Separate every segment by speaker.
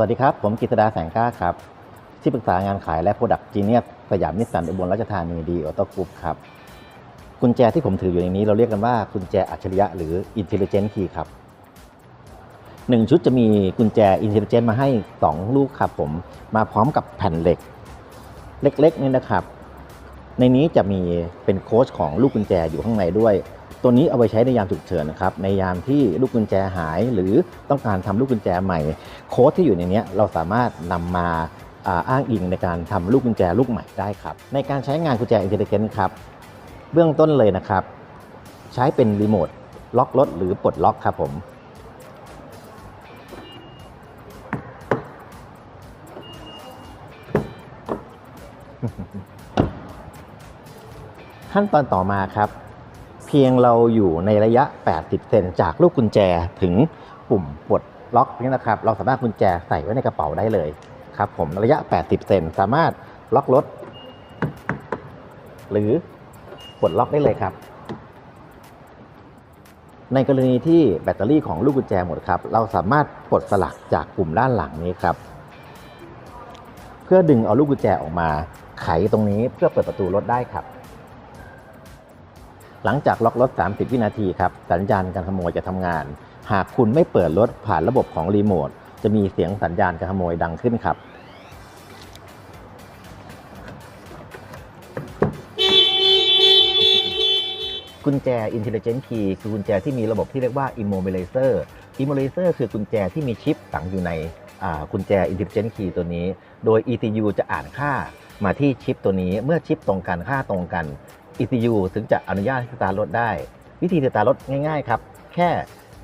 Speaker 1: วัสดีครับ ผมกิตดาแสงกล้าครับ ที่ปรึกษางานขายและโปรดักต์จีเนียสยามนิสสันอุบลราชธานีดีออโต้กรุ๊ปครับ กุญแจที่ผมถืออยู่ในนี้เราเรียกกันว่ากุญแจอัจฉริยะหรือ Intelligent Key ครับหนึ่งชุดจะมีกุญแจ Intelligent มาให้ 2 ลูกครับผมมาพร้อมกับแผ่นเหล็ก เล็กๆนี่นะครับ ในนี้จะมีเป็นโค้ชของลูกกุญแจอยู่ข้างในด้วย ตัวนี้เอาไปใช้ในยามฉุกเฉินนะครับในยามที่ลูกกุญแจหาย หรือต้องการทำลูกกุญแจใหม่ โค้ดที่อยู่ในนี้เราสามารถนำมาอ่าอ้างอิงในการทำลูกกุญแจลูกใหม่ได้ครับ ในการใช้งานกุญแจอินเทลเจนต์ครับเบื้องต้นเลยนะครับ ใช้เป็นรีโมทล็อกรถหรือปลดล็อกครับผมขั้นตอนต่อมาครับ เพียงเราอยู่ในระยะ 80 เซนจากลูกกุญแจถึงปุ่มปลดล็อกนี่นะครับ เราสามารถกุญแจใส่ไว้ในกระเป๋าได้เลยครับผมระยะ 80 เซนสามารถล็อกรถ หรือปลดล็อกได้เลยครับ ในกรณีที่แบตเตอรี่ของลูกกุญแจหมดครับ เราสามารถปลดสลักจากปุ่มด้านหลังนี้ครับ เพื่อดึงเอาลูกกุญแจออกมาไขตรงนี้เพื่อเปิดประตูรถได้ครับ หลังจากล็อกรถ 30 วินาทีครับสัญญาณการขโมยจะทำงาน หากคุณไม่เปิดรถผ่านระบบของรีโมทจะมีเสียงสัญญาณการขโมยดังขึ้นครับ กุญแจ Intelligent Key คือกุญแจที่มีระบบที่เรียกว่า Immobilizer Immobilizer คือกุญแจที่มีชิปฝังอยู่ในกุญแจ Intelligent Key ตัวนี้ โดย ECU จะอ่านค่ามาที่ชิปตัวนี้ เมื่อชิปตรงกันค่าตรงกัน ECU ถึงจะอนุญาตให้สตาร์ทรถได้ วิธีสตาร์ทรถง่ายๆครับแค่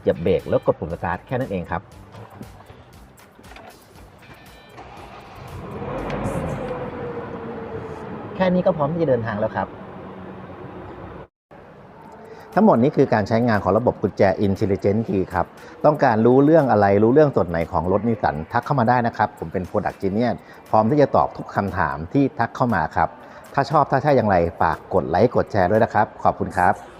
Speaker 1: เหยียบเบรกแล้วกดปุ่มสตาร์ทแค่นั้นเองครับแค่นี้ก็พร้อมที่จะเดินทางแล้วครับ ทั้งหมดนี้คือการใช้งานของระบบกุญแจ Intelligent Key ครับ ต้องการรู้เรื่องอะไรรู้เรื่องส่วนไหนของรถนิสสันทักเข้ามาได้นะครับ ผมเป็น Product Genius พร้อมที่จะตอบทุกคำถามที่ทักเข้ามาครับ ถ้าชอบถ้าใช่อย่างไรฝากกดไลค์กดแชร์ด้วยนะครับ ขอบคุณครับ